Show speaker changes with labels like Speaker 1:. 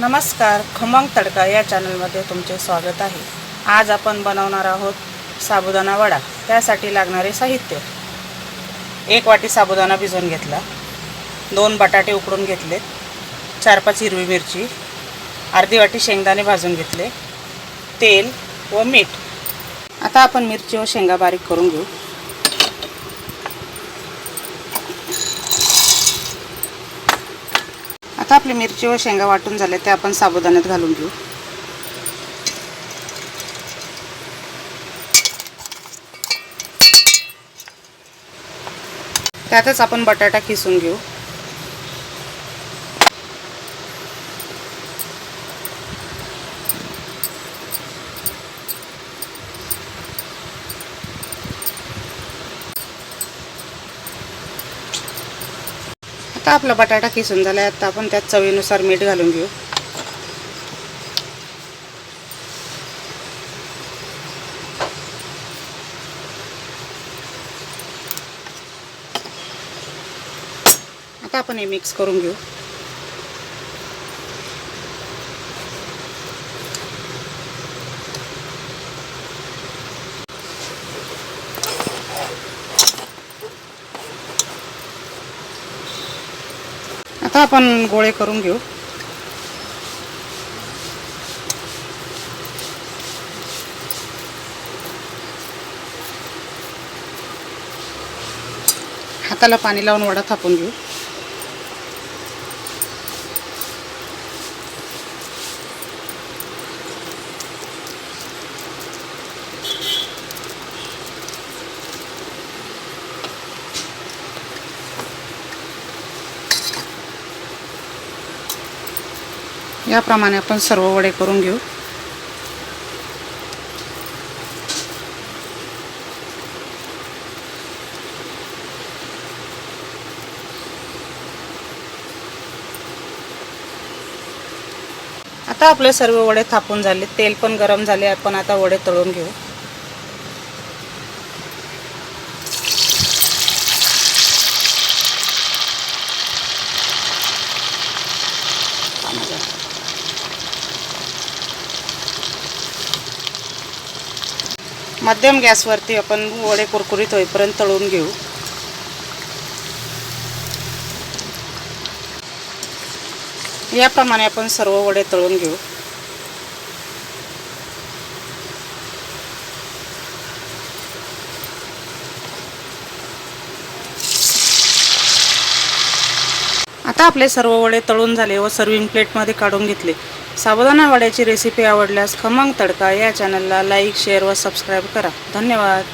Speaker 1: नमस्कार खमंग तडका या चॅनलमध्ये तुमचे स्वागत आहे. आज आपण बनवणार आहोत साबुदाणा वडा त्यासाठी लागणारे साहित्य. एक वाटी साबुदाणा भिजवून घेतला. दोन बटाटे उकडून घेतले. चार पाच हिरवी मिरची. अर्धी वाटी शेंगदाणे भाजून घेतले. तेल व मीठ. आता आपण मिरची व शेंगा बारीक करून घेऊ. आपली मिरची व शेंगा वाटून झाले ते आपण साबुदाण्यात घालून घेऊ. त्यातच आपण बटाटा किसून घेऊ. आता आपला बटाटा किसून झाला आहे आता आपण त्यात चवीनुसार मीठ घालून घेऊ. आता आपण हे मिक्स करून घेऊ. आता आपण गोळे करून घेऊ. हाताला पाणी लावून वडा थापून घेऊ. याप्रमाणे आपण सर्व वडे करून घेऊ. आता आपले सर्व वडे थापून झाले. तेल पण गरम झाले. आपण आता वडे तळून घेऊ. मध्यम गॅसवरती आपण वडे कुरकुरीत होईपर्यंत तळून घेऊ. याप्रमाणे आपण सर्व वडे तळून घेऊ. आता आपले सर्व वडे तळून झाले व सर्विंग प्लेटमध्ये काढून घेतले. साबुदाणा वड्याची रेसिपी आवडल्यास खमंग तडका या चॅनलला लाईक शेअर व सबस्क्राईब करा. धन्यवाद.